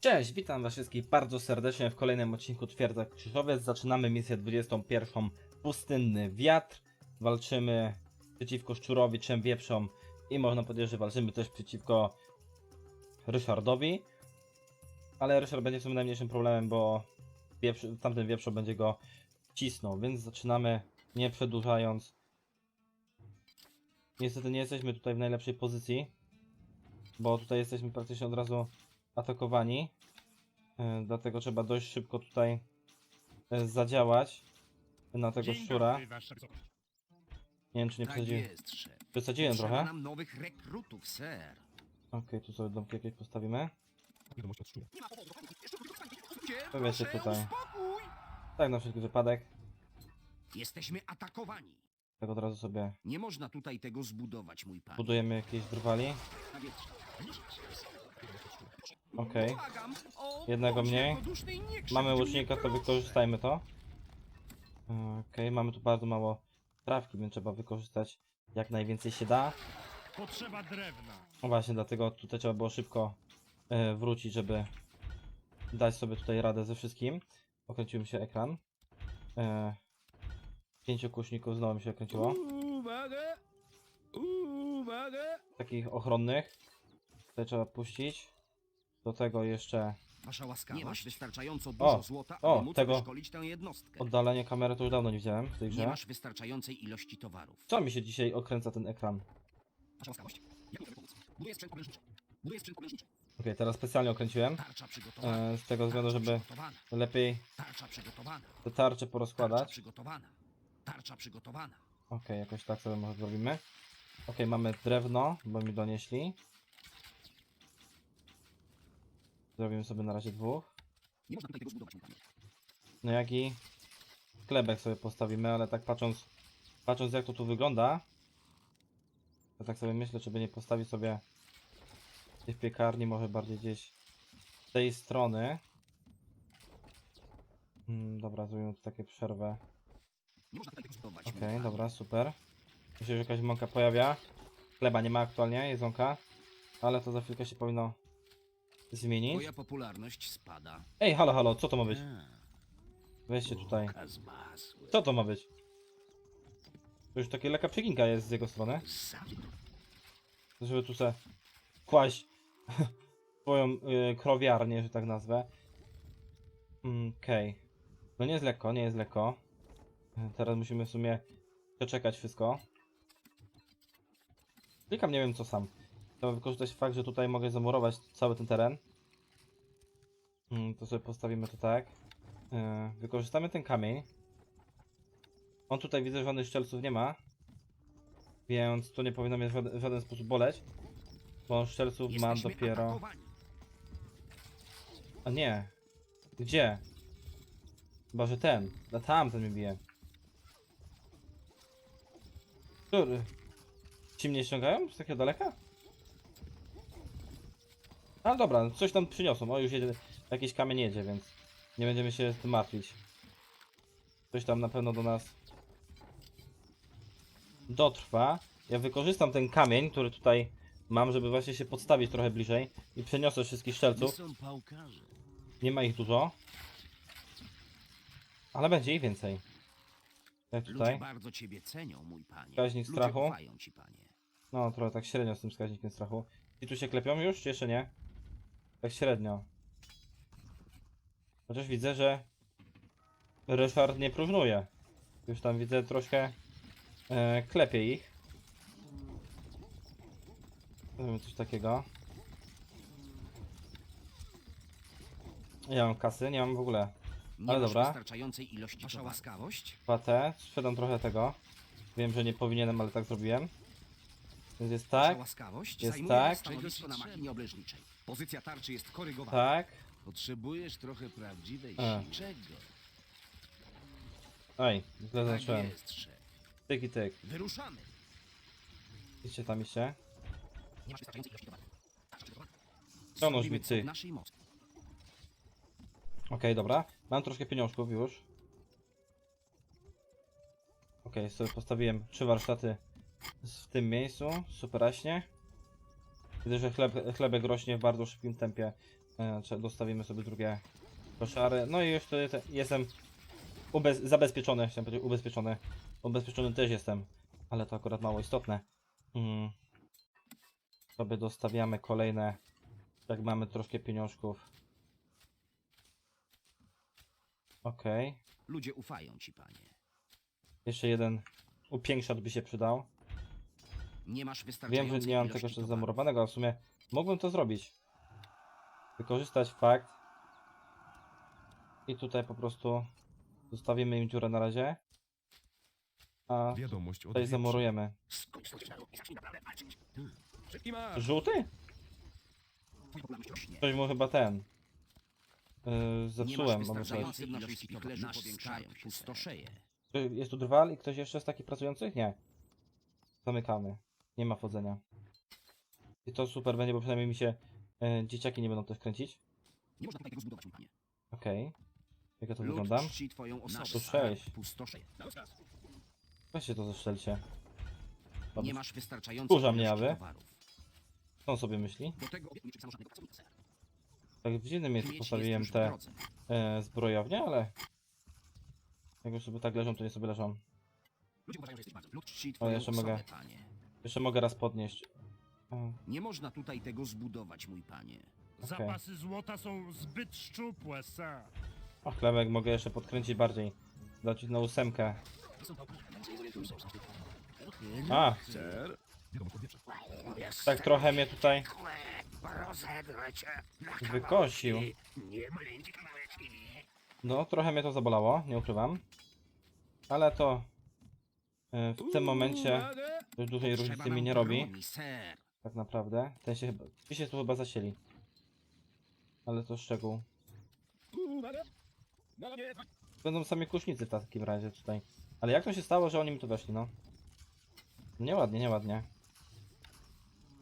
Cześć, witam was wszystkich bardzo serdecznie w kolejnym odcinku Twierdza Krzyżowiec. Zaczynamy misję 21. Pustynny wiatr. Walczymy przeciwko szczurowi, czym wieprzom i można powiedzieć, że walczymy też przeciwko Ryszardowi. Ale Ryszard będzie w sumie najmniejszym problemem, bo wieprz, tamten wieprzo będzie go cisnął, więc zaczynamy nie przedłużając. Niestety nie jesteśmy tutaj w najlepszej pozycji, bo tutaj jesteśmy praktycznie od razu atakowani. E, Dlatego trzeba dość szybko tutaj e, zadziałać na tego Dzień szczura. dobry. Nie wiem czy nie Tak przesadziłem. jest, szef. Przesadziłem Potrzeba trochę. nam nowych rekrutów, ser. Okej, tu sobie domki jakieś postawimy. Wiadomość od szczura. Powiecie Proszę, tutaj. Tak, na wszelki wypadek. Jesteśmy atakowani. Tak od razu sobie Nie można tutaj tego zbudować, mój panie. budujemy jakieś drwali. Na wietrze. Okej. Jednego mniej. Mamy łucznika, to wykorzystajmy to. Okej, mamy tu bardzo mało trawki, więc trzeba wykorzystać jak najwięcej się da. Potrzeba drewna. No właśnie, dlatego tutaj trzeba było szybko e, wrócić, żeby dać sobie tutaj radę ze wszystkim. Okręcił mi się ekran. E, pięciu kuszników znowu mi się okręciło. Uwaga! Uwaga! Takich ochronnych. Tutaj trzeba puścić. Do tego jeszcze Wasza łaskawość. Nie masz wystarczająco O, dużo złota, o, aby móc tego- wyszkolić tę jednostkę. oddalenie kamery to już dawno nie widziałem w tej Nie grze. masz wystarczającej ilości towarów. Co mi się dzisiaj okręca ten ekran? Wasza łaskawość. Jak mogę pomóc? Buduję sprzęt podręczniczy. Buduję sprzęt podręczniczy. Okej, teraz specjalnie okręciłem. Tarcza przygotowana. E, z tego względu, żeby przygotowana. lepiej Tarcza przygotowana. te tarcze Tarcza porozkładać. przygotowana. Tarcza przygotowana. Okej, jakoś tak sobie może zrobimy. Okej, mamy drewno, bo mi donieśli. Zrobimy sobie na razie dwóch. Nie można tutaj tego zbudować. No jak i klebek sobie postawimy, ale tak patrząc, patrząc jak to tu wygląda, to tak sobie myślę, żeby nie postawić sobie tej piekarni, może bardziej gdzieś z tej strony. Hmm, dobra, zrobimy tu takie przerwę. Okej, panie. dobra, super. Myślę, że jakaś mąka pojawia. Chleba nie ma aktualnie, jedzonka. Ale to za chwilkę się powinno zmienić. Twoja popularność spada. Ej, halo, halo, co to ma być? A, Weźcie tutaj. Co to ma być? To już takie lekka przeginka jest z jego strony. Żeby tu se kłaść swoją y, krowiarnię, że tak nazwę. Mm, Okej. No nie jest lekko, nie jest lekko. Teraz musimy w sumie przeczekać wszystko. Klikam nie wiem co sam. Trzeba wykorzystać fakt, że tutaj mogę zamurować cały ten teren. Mm, To sobie postawimy to tak. Y, Wykorzystamy ten kamień. On tutaj widzę, że żadnych szczelców nie ma. Więc to nie powinno mnie w żaden, sposób boleć. Bo szczelców ma dopiero. A nie. Gdzie? Chyba, że ten. Na tamten mnie bije. Który? Ci mnie ściągają? Z takiego daleka? A dobra, coś tam przyniosą. O, już jedzie. Jakiś kamień jedzie, więc nie będziemy się tym martwić. Coś tam na pewno do nas dotrwa. Ja wykorzystam ten kamień, który tutaj mam, żeby właśnie się podstawić trochę bliżej i przeniosę wszystkich szczelców. Nie ma ich dużo. Ale będzie ich więcej. Ludzie tutaj? bardzo ciebie cenią, mój panie. Wskaźnik strachu. No, trochę tak średnio z tym wskaźnikiem strachu. I tu się klepią już, czy jeszcze nie? Tak średnio. Chociaż widzę, że Ryszard nie próżnuje. Już tam widzę troszkę e, klepie ich. Zrobimy coś takiego. Ja mam kasy, nie mam w ogóle. Nie Ale masz dobra. wystarczającej ilości Wasza łaskawość? 2T, sprzedam trochę tego. Wiem, że nie powinienem, ale tak zrobiłem. Więc jest Wasza tak, łaskawość jest zajmuje tak. stanowisko na machinie oblężniczej. Pozycja tarczy jest korygowana. tak. Potrzebujesz trochę prawdziwej. Czego? Oj, źle Tak zacząłem. jest, szef. Tyk i tyk. Wyruszamy. Idźcie tam, iście. Nie masz wystarczającej ilości towaru. Przygotowana. Noż mi co ty? w naszej mocy. Okej, dobra. Mam troszkę pieniążków już. Okej, sobie postawiłem trzy warsztaty z- w tym miejscu. Superaśnie. Widzę, że chleb, chlebek rośnie w bardzo szybkim tempie E, dostawimy sobie drugie koszary. No i te, jestem ubez, zabezpieczony, chciałem powiedzieć ubezpieczony. Ubezpieczony też jestem, ale to akurat mało istotne. Mm. Sobie dostawiamy kolejne, jak mamy troszkę pieniążków. Okej. Ludzie ufają ci, panie. Jeszcze jeden upiększacz by się przydał. Nie masz Wiem, wystarczającej że nie mam ilości tego jeszcze towaru. zamurowanego, ale w sumie mógłbym to zrobić. Wykorzystać fakt. I tutaj po prostu zostawimy im dziurę na razie. A Wiadomość od tutaj wieprza. zamurujemy. Szybki marsz! Żółty? Ktoś mu chyba ten. Yy, Nie masz zepsułem, albo coś. wystarczającej ilości towaru. Nasz skarb pustoszeje. Czy Jest tu drwal i ktoś jeszcze z takich pracujących? Nie. Zamykamy. Nie ma wchodzenia. I to super będzie, bo przynajmniej mi się yy, dzieciaki nie będą też kręcić. Nie można tutaj tego zbudować, mój panie. Okej. Jak ja to Lud wyglądam? czci twoją osobę. Tu sześć. Weźcie to zeszczelcie. Dobra. Nie masz wystarczającej Wkurza mnie, aby. towarów. Co on sobie myśli? Do tego. Tak w dziwnym miejscu postawiłem te e, zbrojownie, ale... Jak już sobie tak leżą, to nie sobie leżą. Ludzie uważają, że jesteś bardzo. Lud czci twoją jeszcze osobę, mogę. panie. Jeszcze mogę raz podnieść. Nie można tutaj tego zbudować, mój panie. Zapasy złota są zbyt szczupłe, sir. O, chlebek mogę jeszcze podkręcić bardziej. Dać na ósemkę. A, Ser? Tak trochę mnie tutaj wykosił. No, trochę mnie to zabolało, nie ukrywam. Ale to w tym momencie już dużej różnicy mi nie robi. Tak naprawdę. Ten się chyba. Ci się tu chyba zasieli. Ale to szczegół. Będą sami kusznicy w takim razie tutaj. Ale jak to się stało, że oni mi tu weszli, no? Nieładnie, nieładnie.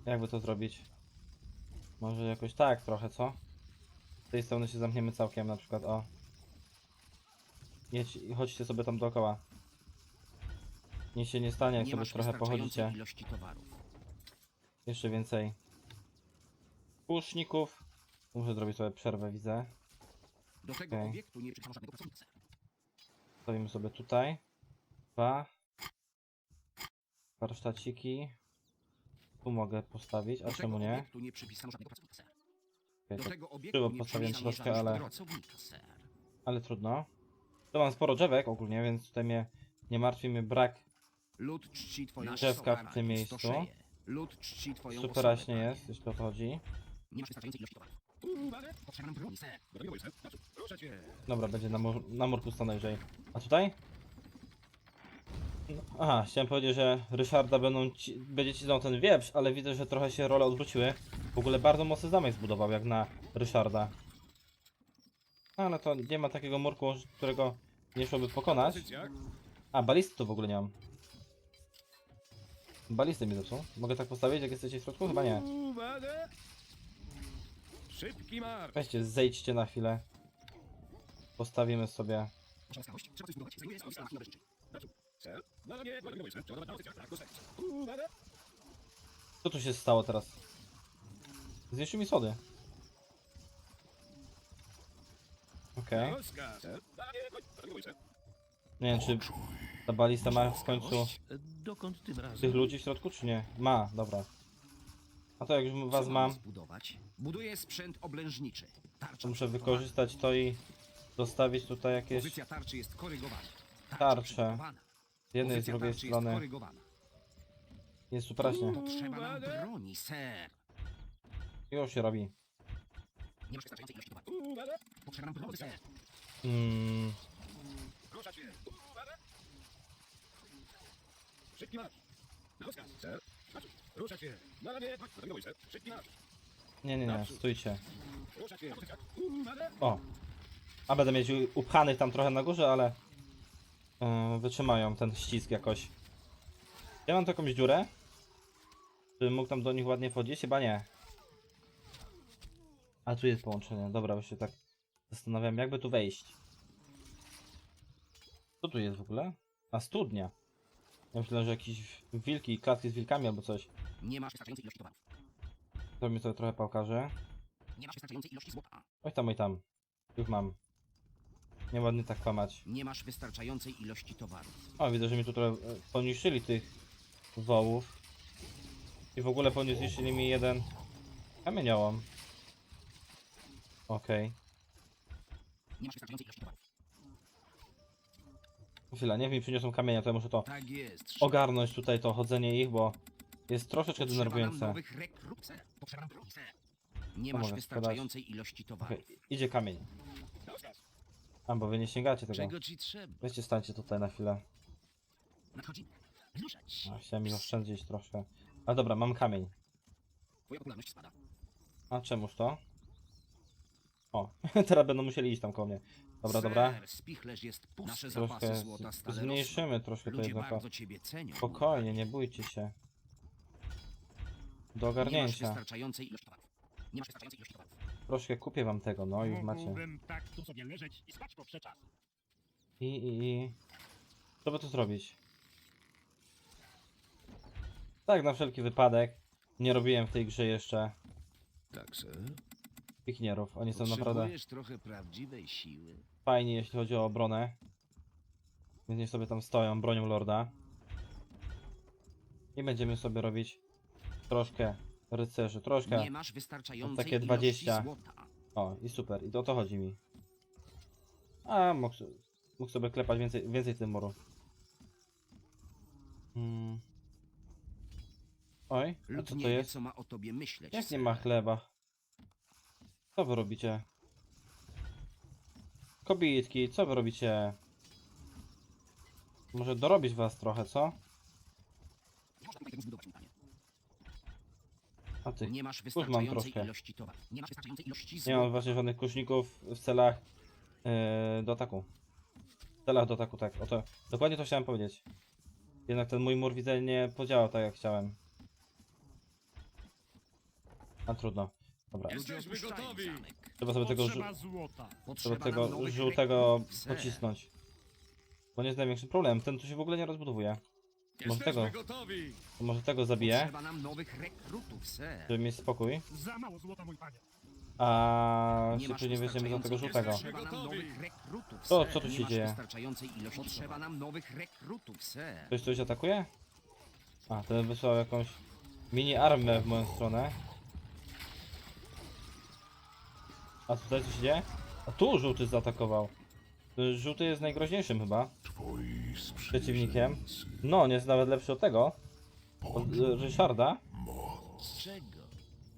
Jakby to zrobić? Może jakoś tak trochę, co? Z tej strony się zamkniemy całkiem, na przykład, o. Jedź, chodźcie sobie tam dookoła. Nic się nie stanie, jak Nie sobie masz trochę wystarczającej pochodzicie. ilości towarów. Jeszcze więcej puszników. Muszę zrobić sobie przerwę, widzę. Do tego Okej. obiektu nie żadnego pracownika. Stawimy sobie tutaj. Dwa. Warsztaciki. Tu mogę postawić, a tego czemu nie? obiektu nie przypisano żadnego pracownika. ser. Okej, Do to, tego obiektu nie postawiłem przypisano troszkę, żadnego ale, pracownika, ale trudno. Tu mam sporo drzewek ogólnie, więc tutaj mnie nie martwi mnie brak. Lud czci twoją Drzewka w tym miejscu. Lud czci twoją Super osobę, raśnie panie. jest, jeśli o to chodzi. Nie masz wystarczającej ilości towarów. Potrzeba nam broni, ser. Proszę cię. Dobra, będzie na, mur, na murku stanę najwyżej. A tutaj? No, aha, chciałem powiedzieć, że Ryszarda będą ci, będzie cisnął ten wieprz, ale widzę, że trochę się role odwróciły. W ogóle bardzo mocny zamek zbudował, jak na Ryszarda. No, ale to nie ma takiego murku, którego nie szłoby pokonać. A, balisty tu w ogóle nie mam. Balisty mi zepsuł. Mogę tak postawić, jak jesteście w środku? Chyba nie. Uwaga! Szybki marsz! Weźcie, zejdźcie na chwilę. Postawimy sobie. Co tu się stało teraz? Zniszczył mi schody. Okej. Ser. Nie wiem, czy ta balista ma w końcu Dokąd tym razem? tych ludzi w środku, czy nie? Ma, dobra. A to jak już was Co mam, zbudować? Buduję sprzęt oblężniczy. Tarcza to muszę przygotowana. wykorzystać to i dostawić tutaj jakieś Pozycja tarczy jest korygowana. Tarcza Tarcze. przygotowana. z jednej i z Pozycja drugiej tarczy strony. Jest korygowana. Jest super raśnie. Potrzeba nam broni, ser. Już się robi. Nie masz wystarczającej ilości towarów. Uwaga! Potrzeba nam broni, ser. Mm, Proszę cię. Szybki marsz! Rozkaz. Ser? Cię. Na mnie, na ser. Szybki marsz! nie, nie, nie, stójcie. O! A będę mieć upchanych tam trochę na górze, ale yy, wytrzymają ten ścisk jakoś. Ja mam taką dziurę, żebym mógł tam do nich ładnie wchodzić? Chyba nie. A tu jest połączenie, dobra, już się tak zastanawiam, jakby tu wejść. Co tu jest w ogóle? A studnia. Ja myślę, że jakieś wilki, klatki z wilkami albo coś. Nie masz wystarczającej ilości towarów. Zrobimy sobie trochę pałkarzy. Nie masz wystarczającej ilości złota. Oj tam, oj tam. Już mam. Nie ładnie tak kłamać. Nie masz wystarczającej ilości towarów. O, widzę, że mi tu trochę e, poniszczyli tych wołów. I w ogóle poniszczyli mi jeden kamieniołom. Okej. Nie masz wystarczającej ilości towarów. Chwila, niech mi przyniosą kamienia, to ja muszę to Tak jest. ogarnąć tutaj, to chodzenie ich, bo jest troszeczkę Potrzeba nam denerwujące. nowych rekrut. Chcę. Potrzeba nam broni. Chcę. Nie masz wystarczającej ilości towarów. Okej, idzie kamień. A, bo wy nie sięgacie tego. Czego ci trzeba? Weźcie, stańcie tutaj na chwilę. Nadchodzi. Ruszać. A, chciałem ich oszczędzić troszkę. A dobra, mam kamień. Twoja popularność spada. A czemuż to? O, teraz będą musieli iść tam koło mnie. Dobra, dobra. Ser, spichlerz jest pusty. Nasze Troszkę zapasy złota z- stale rosną. zmniejszymy troszkę Ludzie bardzo ciebie cenią. Spokojnie, nie bójcie się. Do Nie masz ogarnięcia. wystarczającej ilości towarów. Nie masz wystarczającej ilości towarów. Troszkę kupię wam tego, no już macie. Mógłbym tak tu sobie leżeć i spać po przeczas. I, i, i... Co by tu zrobić? Tak, na wszelki wypadek. Nie robiłem w tej grze jeszcze Tak, sir. piknierów. Oni są naprawdę Potrzebujesz trochę prawdziwej siły. Fajni, jeśli chodzi o obronę. Więc niech sobie tam stoją, bronią lorda. I będziemy sobie robić troszkę rycerzy, troszkę. Nie masz wystarczającej takie ilości 20. złota. O, i super, i o to chodzi mi. A, mógł, mógł sobie klepać więcej, więcej tym moru. Hmm. Oj, a co to jest? co ma o tobie myśleć. Jak nie ma chleba? Co wy robicie? Kobitki, co wy robicie? Może dorobić was trochę, co? A ty. Nie masz mam wystarczającej troszkę. ilości. Nie masz wystarczającej ilości Nie złota. mam właśnie żadnych kuszników w celach yy, do ataku. W celach do ataku, tak. Oto, dokładnie to chciałem powiedzieć. Jednak ten mój mur widzę nie podziałał tak jak chciałem. A trudno. Dobra. Jesteśmy gotowi. zamek. Trzeba sobie tego, żu- Potrzeba złota. trzeba Potrzeba nam tego nowych żółtego pocisnąć. Bo nie jest największym problemem. Ten tu się w ogóle nie rozbudowuje. Może tego, gotowi. to może tego zabiję, Potrzeba nam nowych rekrutów, żeby mieć spokój. Za mało złota, mój panie. A Nie się masz później weźmiemy za tego wystarczającej- żółtego. Potrzeba nam Gotowi. nowych rekrutów, O, co tu Nie się masz dzieje? wystarczającej ilości. Potrzeba nam nowych rekrutów, ser. Ktoś coś atakuje? A, ten wysłał jakąś mini armę w moją stronę. A tutaj co się dzieje? A tu żółty zaatakował. Y, Żółty jest najgroźniejszym chyba przeciwnikiem. No, nie jest nawet lepszy od tego. Od y, Ryszarda.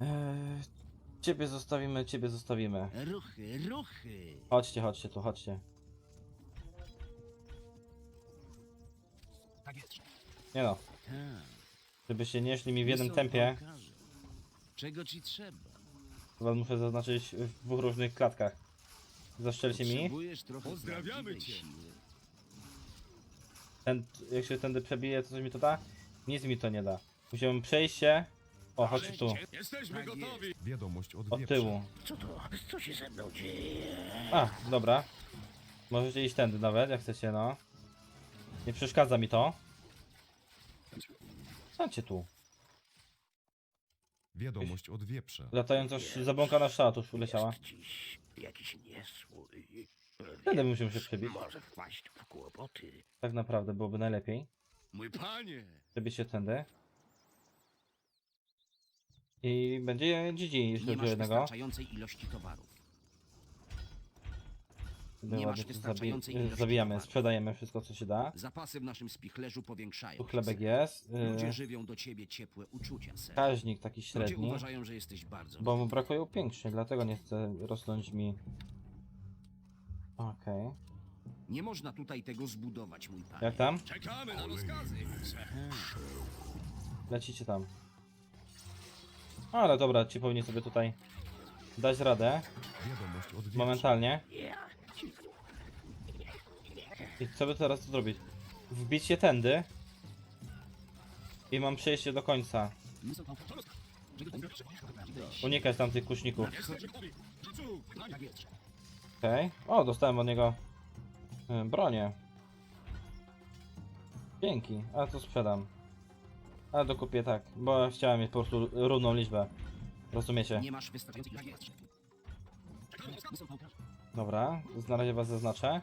Eee, ciebie zostawimy, ciebie zostawimy. Ruchy, ruchy. Chodźcie, chodźcie tu, chodźcie. Tak. Nie no, Tak. żebyście nie szli mi w jednym tempie. Czego ci trzeba? Chyba muszę zaznaczyć w dwóch różnych klatkach. Zaszczelcie mi. Potrzebujesz trochę Pozdrawiamy prawdziwej cię. siły. Ten, jak się tędy przebije, to coś mi to da? Nic mi to nie da. Musiałem przejść się. O, chodź tu. Jesteśmy Tak gotowi. Wiadomość od, Od wieprza. tyłu. Co to? Co się ze mną dzieje? A, dobra. Możecie iść tędy nawet, jak chcecie, no. Nie przeszkadza mi to. Stańcie tu. Wiadomość od wieprza. Latająca sz- zabłąkana szala tu już uleciała. Dziś jakiś niesłój. Wtedy musimy się przebić. Może wpaść w kłopoty. Tak naprawdę byłoby najlepiej. Mój panie. Przebić się tędy. I będzie GG, jeśli Nie chodzi o masz jednego. wystarczającej ilości towarów. Wtedy nie masz wystarczającej zabi- ilości zabijamy, towarów. sprzedajemy wszystko co się da. Zapasy w naszym spichlerzu powiększają. Tu się, chlebek jest. Ludzie Yy, żywią do ciebie ciepłe uczucia, ser. kaźnik taki Ludzie średni. uważają, że jesteś bardzo... Bo mu brakuje upiększeń, dlatego nie chce rosnąć mi. Okej. Nie można tutaj tego zbudować, mój panie. Jak tam? Czekamy na rozkazy. Lecicie tam. Ale dobra, ci powinni sobie tutaj dać radę Wiadomość od wieprza. momentalnie. I co by teraz tu zrobić? Wbić się tędy. I mam przejście do końca. Unikać tam tych kuszników. Okej. O, dostałem od niego y, bronię. Dzięki, a to sprzedam. A dokupię tak, bo chciałem mieć po prostu równą liczbę. Rozumiecie? Nie masz pałkarze. Dobra, na razie was zaznaczę.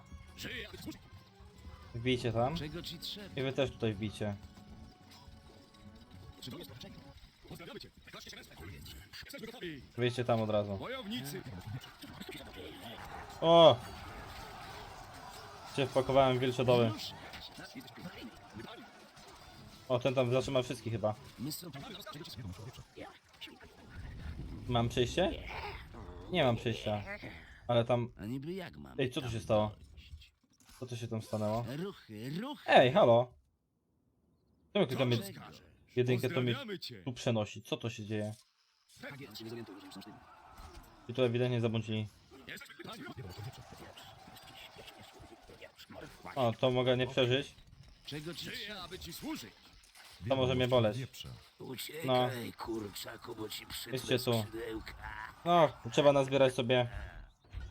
Wbijcie tam. Czego ci trzeba? I wy też tutaj wbijcie. Potrzebujesz poczekaj. Pozdrawiamy cię. Klaszcie się ręce. Jesteśmy gotowi. Wyjdźcie tam od razu. Wojownicy. O! Cię wpakowałem w wilczodoły. Proszę. O, ten tam zatrzyma wszystkich chyba. Mam przejście? Nie mam przejścia. Ale tam... A niby jak mam? Ej, co tu się stało? Co tu się tam stanęło? Ruchy, ruchy. Ej, halo! Czemu klikamy rozkażesz? jedynkę, to mnie Pozdrawiamy cię. tu przenosi? Co to się dzieje? Tak jest, się nie zorientuję, że są sztywni. I tu ewidentnie zabłądzili. O, to mogę nie przeżyć. Czego ci? Żyję, aby ci służyć. To może mnie boleć. Uciekaj, No. kurczaku, bo ci Idźcie przytnę tu. skrzydełka. No, trzeba nazbierać sobie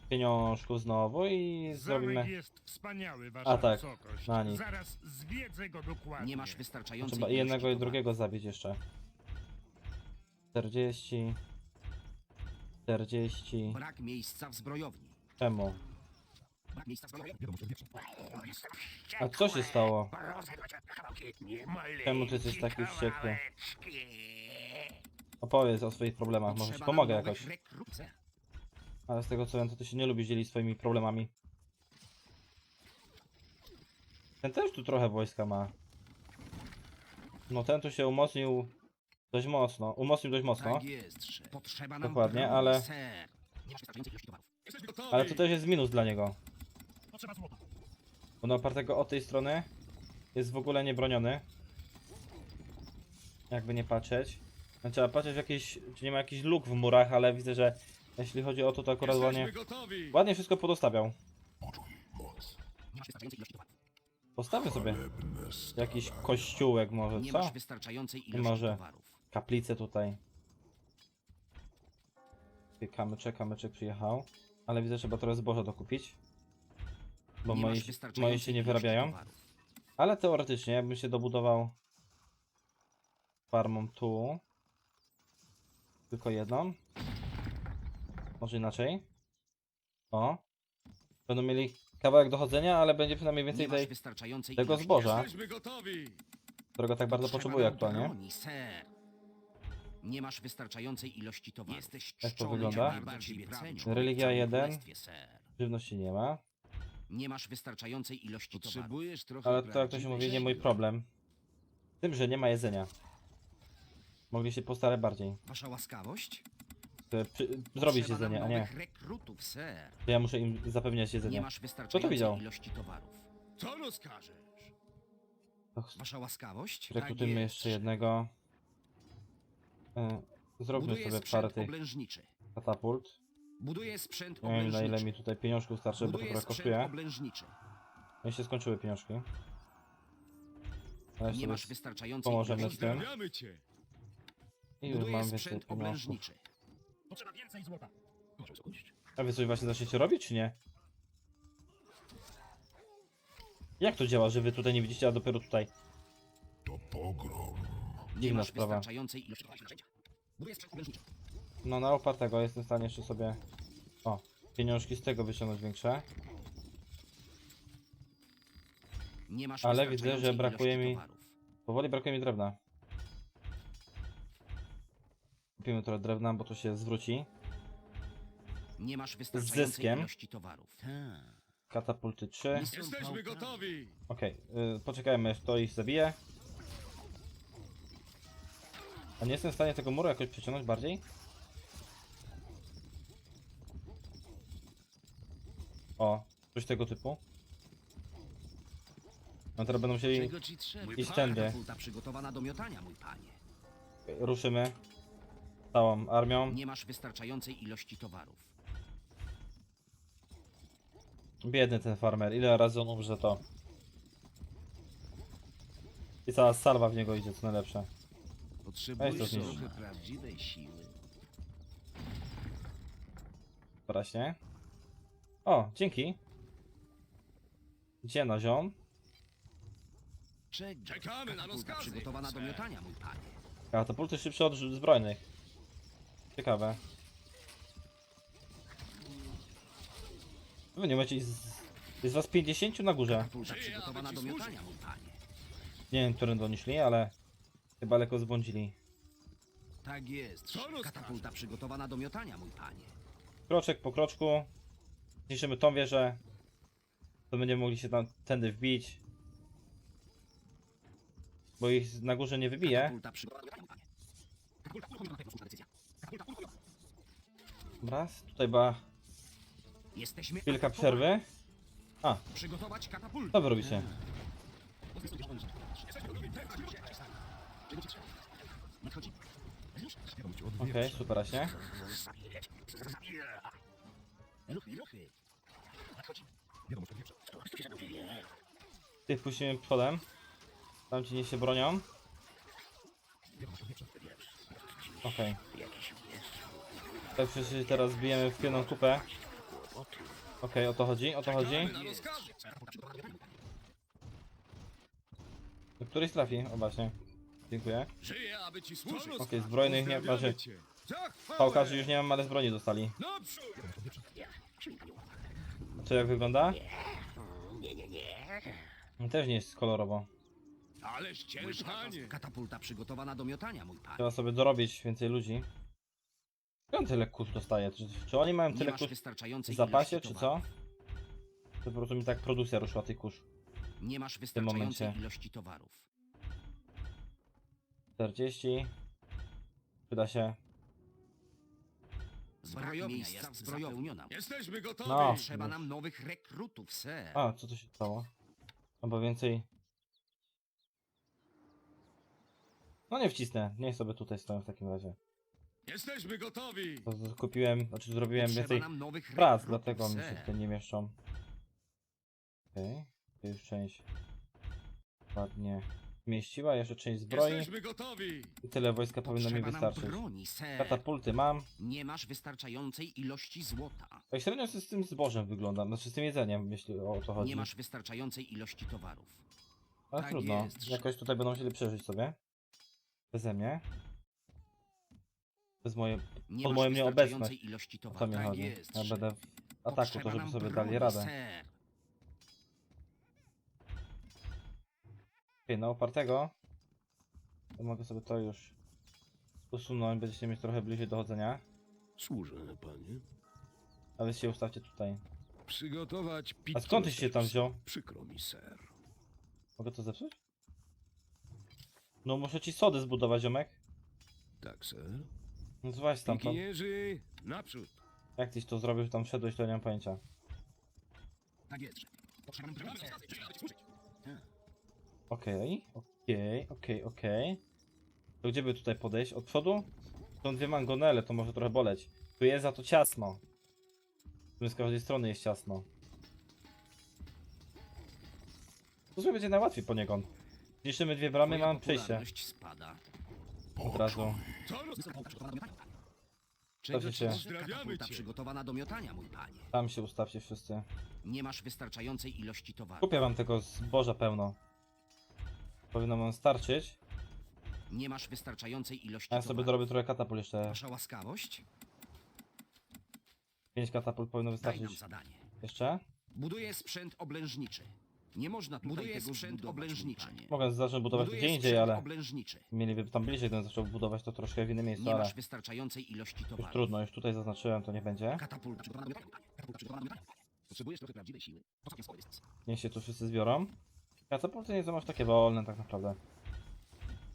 pieniążków znowu i Zamek zrobimy... jest wspaniały, wasza A tak, wysokość. na nich. Zaraz zwiedzę go dokładnie. Nie masz wystarczającej Trzeba ilości jednego i towaru. drugiego zabić jeszcze. 40... 40... Brak miejsca w zbrojowni. Czemu? Brak miejsca w zbrojowni. A co się stało? Czemu ty jesteś taki wściekły? Opowiedz o swoich problemach, może ci pomogę jakoś. Ale z tego co wiem, to ty się nie lubisz dzielić swoimi problemami. Ten też tu trochę wojska ma. No ten tu się umocnił dość mocno. Umocnił dość mocno. Tak jest, szef. Potrzeba nam Dokładnie, broni, ale- ser. Nie masz wystarczającej ilości towarów. Jesteśmy gotowi. Ale to też jest minus dla niego. Potrzeba złota. Bo na opartego od tej strony jest w ogóle niebroniony. Jakby nie patrzeć. No, Trzeba patrzeć w jakiś, czy nie ma jakichś luk w murach, ale widzę, że jeśli chodzi o to, to akurat ładnie, gotowi. ładnie wszystko podostawiał. Postawię sobie jakiś kościółek może, Nie co? masz wystarczającej ilości może. towarów. Kaplicę tutaj. Ty, Kamyczek, kamyczek przyjechał. Ale widzę, że trzeba trochę zboża dokupić. Bo nie moi, masz moi wystarczającej się nie ilości wyrabiają. towarów. Ale teoretycznie, jakbym się dobudował farmą tu. Tylko jedną. Może inaczej. O. Będą mieli kawałek dochodzenia, ale będzie przynajmniej więcej tej, wystarczającej tego ilości zboża, Jesteśmy gotowi. którego tak bardzo Potrzeba potrzebuję nam aktualnie. Broni, ser. Nie masz wystarczającej ilości towarów. Jesteś Jak to czczony, wygląda? najbardziej Religia całym jeden. królestwie, ser. Żywności nie ma. Nie masz wystarczającej ilości towarów. Potrzebujesz trochę Ale to jak to się mówi, nie mój problem. Tym, że nie ma jedzenia. Mogli się postarać bardziej. Wasza łaskawość? Przy, zrobić Potrzeba nam jedzenie, a nie. rekrutów, ser. To ja muszę im zapewniać Nie jedzenie. masz wystarczającej widział? ilości towarów. Co rozkażesz? To Wasza łaskawość? Rekrutujmy Tak jeszcze jest. jednego. E, Zróbmy Buduję sobie parę sprzęt tych oblężniczy. katapult. Buduję sprzęt Nie wiem na ile mi tutaj pieniążków starczy, bo to Buduję trochę sprzęt kosztuje. oblężniczy. No i się skończyły pieniążki. Ale Nie sobie masz wystarczającej pomożemy ilości z tym. towarów. Pozdrawiamy cię. I już Buduję mam więcej sprzęt pieniążków. oblężniczy. Potrzeba więcej złota. A wy coś właśnie zaczniecie robić, czy nie? Jak to działa, że wy tutaj nie widzicie, a dopiero tutaj? Nie Dziwna masz sprawa. wystarczającej ilości towarów. Buduję sprzęt oblężniczy. No na opartego jestem w stanie jeszcze sobie... O, pieniążki z tego wyciągnąć większe. Nie masz Ale widzę, że wystarczającej brakuje ilości mi- towarów. Powoli brakuje mi drewna. Kupimy trochę drewna, bo to się zwróci. Nie masz wystarczającej zyskiem. ilości towarów. Tak. Katapulty 3. Nie są Jesteśmy pałkami. gotowi. Okej, y, poczekajmy, aż to ich zabije. A nie jestem w stanie tego muru jakoś przeciągnąć bardziej? O, coś tego typu. No teraz będą musieli... Czego ci trzeba? Iść tędy. Katapulta przygotowana do miotania, mój panie. Ruszymy. Całą armią. Nie masz wystarczającej ilości towarów. Biedny ten farmer, ile razy on umrze to. I cała salwa w niego idzie, co najlepsze. Potrzebujesz zniszcz. trochę prawdziwej siły. Właśnie. O, dzięki. Gdzie na ziom? Czekamy na rozkazy, przygotowana do miotania, mój panie. Katapulty szybsze od zbrojnych. Ciekawe. Wy nie macie z... Jest was 50 na górze. Przygotowana do miotania, mój panie. Nie wiem, którym oni szli, ale chyba lekko zbłądzili. Tak jest. Rozkaże? Katapulta przygotowana do miotania, mój panie. Kroczek po kroczku. Zniszczymy tą wieżę. To będziemy mogli się tam tędy wbić. Bo ich na górze nie wybije. Katapulta przygotowana do miotania, mój panie. Raz, tutaj była Jesteśmy chwilka przerwy. Przygotować katapultę. Co wy robicie? Nadchodzi. Okej, super się. Ruchy, ruchy. Nadchodzi. Tych puścimy przodem. Tam ci bronią. Wiadomość od wieprza. Okej. Tak przecież teraz bijemy w pioną kupę. Okej, o to chodzi, o to chodzi. Do któryś trafi, o właśnie. Dziękuję. Żyję, aby ci służyć. Okej, zbrojnych nie chwałę. Pałkarzy już nie mam, ale z broni dostali. Co jak wygląda? Nie, nie, nie. Też nie jest kolorowo. Ależ cięż, panie. Katapulta przygotowana do miotania, mój panie. Trzeba sobie dorobić więcej ludzi. Skąd tyle kurz dostaje? Czy, czy oni mają Nie tyle masz kurz wystarczającej w zapasie, ilości czy co? towaru. To po prostu mi tak produkcja ruszyła tych kurz. Nie masz tym momencie. wystarczającej ilości towarów. 40. Przyda się. Zbrojownia jest zbrojowniona. Jesteśmy gotowi. No. Trzeba nam nowych rekrutów, ser. A, co to się stało? Albo więcej. No nie wcisnę. Niech sobie tutaj stoją w takim razie. Jesteśmy gotowi. To kupiłem, znaczy zrobiłem więcej prac, dlatego mi się tutaj nie mieszczą. Okej, to już część ładnie mieściła, jeszcze część zbroi Jesteśmy gotowi. i tyle wojska powinno mi wystarczyć. Katapulty mam. Nie masz wystarczającej ilości złota. Tak średnio z tym zbożem wygląda, znaczy z tym jedzeniem, jeśli o to chodzi. Nie masz wystarczającej ilości towarów. Ale tak trudno, jest, jakoś tutaj będą musieli przeżyć sobie. Beze mnie. Bez mojej, Nie pod masz moją wystarczającej nieobecność. ilości O to mi Tak chodzi. jest. Ja będę w ataku, potrzeba to żeby nam sobie broni, dali radę. Okej, na opartego. To mogę sobie to już usunąć, będziecie mieć trochę bliżej dochodzenia. Służę, panie. A wy się ustawcie tutaj. Przygotować pizzę. A skąd tyś się tam wziął? Przykro mi, ser. Mogę to zepsuć? No muszę ci sody zbudować, ziomek. Tak, ser. No to właśnie stamtąd. Pikinierzy, naprzód. Jak tyś to zrobił, że tam wszedłeś, to nie mam pojęcia. Tak jest. że Potrzeba nam broni, ser. Okej, okej, okej, okej. To gdzie by tutaj podejść? Od przodu? Są dwie mangonele, to może trochę boleć. Tu jest za to ciasno. Tu z każdej strony jest ciasno. To sobie będzie najłatwiej poniekąd. Zniszczymy dwie bramy, Twoja mam przejście. popularność spada. Od razu. Roz... Czego się- trzeba? Pozdrawiamy cię. przygotowana do miotania, mój panie. Tam się ustawcie wszyscy. Nie masz wystarczającej ilości towaru. Kupię wam tego zboża pełno. Powinno wam starczyć. Nie masz wystarczającej ilości A ja sobie towaru. dorobię trochę katapult jeszcze. Wasza łaskawość? Pięć katapult powinno Daj nam wystarczyć. zadanie. Jeszcze? Buduję sprzęt oblężniczy. Nie można tutaj Buduję tego sprzęt zbudować, oblężniczy. mój panie. Mogę zacząć budować Buduję gdzie indziej, sprzęt ale oblężniczy. mieliby tam bliżej, gdybym zaczął budować to troszkę w innym miejscu, Nie ale masz wystarczającej ilości już towaru. trudno, już tutaj zaznaczyłem, to nie będzie. Katapulta przygotowana do. Katapulta przygotowana do. Potrzebujesz trochę prawdziwej siły. Dystans. Niech się tu wszyscy zbiorą. Katapulty nie są aż takie wolne tak naprawdę.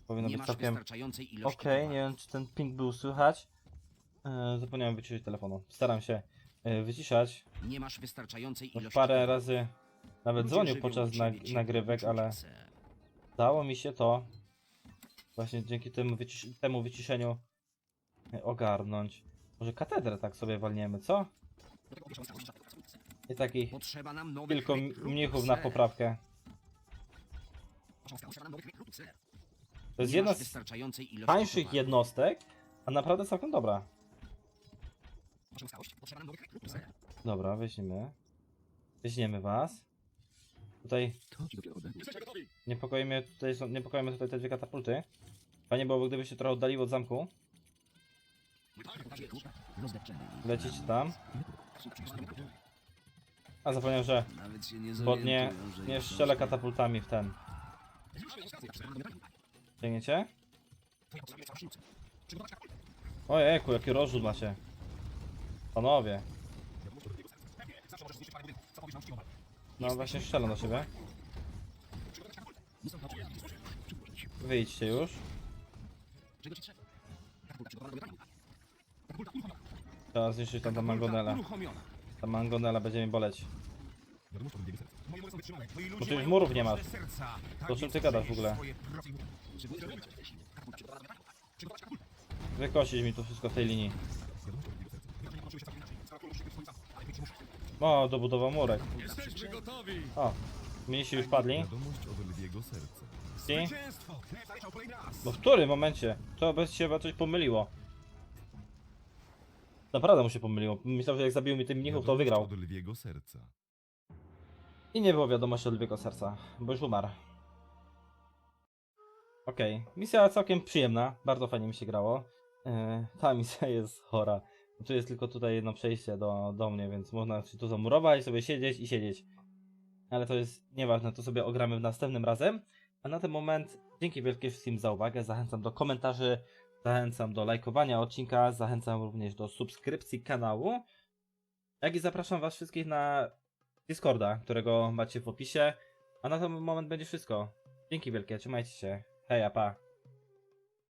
Powinno Nie być masz całkiem... wystarczającej ilości Okej, towaru. nie wiem czy ten ping był słychać. E, zapomniałem wyciszyć telefonu. Staram się e, wyciszać. Nie masz wystarczającej ilości parę towaru. razy nawet dzwonił podczas nag nagrywek, ale ser. udało mi się to właśnie dzięki temu, wycisz temu wyciszeniu ogarnąć. Może katedrę tak sobie walniemy, co? I takich rekrutów, mnichów na poprawkę. To jest jedna z tańszych jednostek, a naprawdę całkiem dobra. Dobra, weźmiemy. Weźmiemy was. Tutaj niepokoi mnie tutaj, są, niepokoją mnie tutaj te dwie katapulty. Fajnie byłoby, gdyby się trochę oddaliło od zamku. Rozdepczemy ich. Lecicie tam. A zapomniałem, że się nie nie, zążę. katapultami w ten. Ciągniecie? Ojejku, jaki rozrzut macie. Panowie. No właśnie strzelam do siebie. Wyjdźcie już. Trzeba zniszczyć tam ta mangonela. Ta mangonela będzie mi boleć. Bo ty już murów nie masz. To czym ty gadasz w ogóle? Wykosić mi tu wszystko w tej linii. O, dobudował murek. Jesteśmy gotowi! O, mnisi już padli. Wiadomość od serca. I? Zwycięstwo! No w którym momencie? To bez się chyba coś pomyliło. Naprawdę mu się pomyliło. Myślał, że jak zabił mi tym mnichów, to Wiadomość wygrał. od Oliwiego serca. I nie było wiadomości od lwiego serca, bo już umarł. Okej, misja całkiem przyjemna, bardzo fajnie mi się grało. Yy, ta misja jest chora. Tu jest tylko tutaj jedno przejście do, do mnie, więc można się tu zamurować, sobie siedzieć i siedzieć. Ale to jest nieważne, to sobie ogramy w następnym razem. A na ten moment dzięki wielkie wszystkim za uwagę. Zachęcam do komentarzy, zachęcam do lajkowania odcinka, zachęcam również do subskrypcji kanału. Jak i zapraszam Was wszystkich na Discorda, którego macie w opisie. A na ten moment będzie wszystko. Dzięki wielkie, trzymajcie się. Hej, pa.